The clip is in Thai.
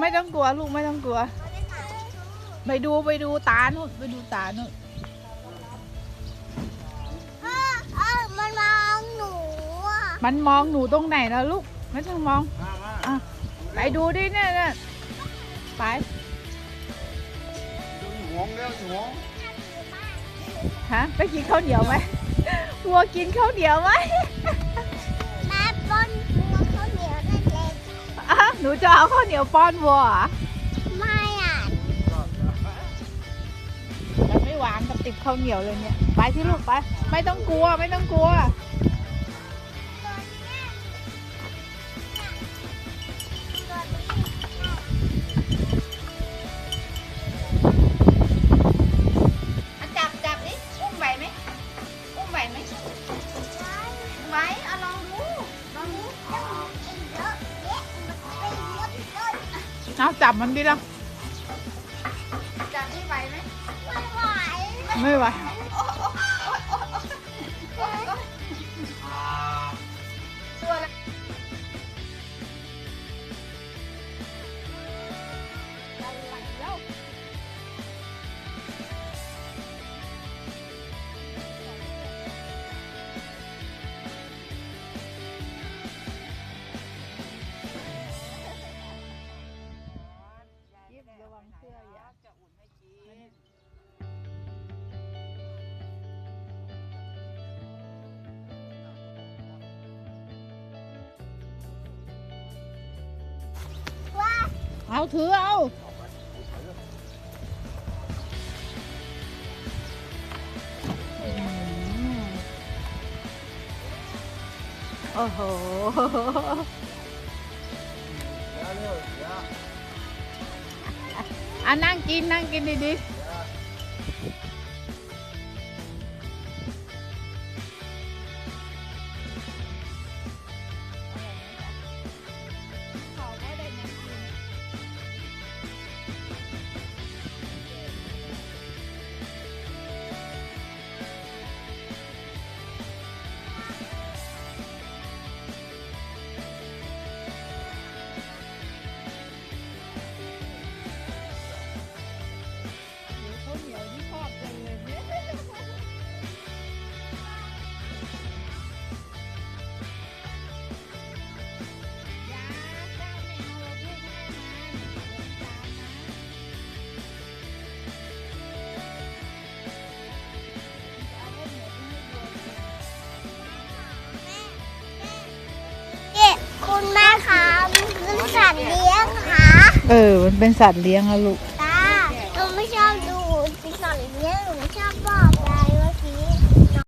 ไม่ต้องกลัวลูกไม่ต้องกลัว ไปดูไปดูตานู่นไปดูตานู่นเออเออมันมองหนูอะมันมองหนูตรงไหนแล้วลูก ไม่ต้องมองมามาอะไปดูดิเนี่ยเนี่ยไปดูหวงเร็วหวงฮะไปกินข้าวเหนียวไหมวัวกินข้าวเหนียวไหม หนูจะเอาข้าวเหนียวป้อนวัวเหรอไม่อะมันไม่วางกับติดข้าวเหนียวเลยเนี่ย ไปที่ลูกไป ไม่ต้องกลัวไม่ต้องกลัว เอาจับมันดิละจับที่ไหวไหมไม่ไหวตัว เอาถือเอาอืมโอ้โหเดี๋ยวเร็วเดี๋ยวอะนั่งกินนั่งกินดีๆ สัตว์เลี้ยงค่ะ เออ มันเป็นสัตว์เลี้ยงอะลูก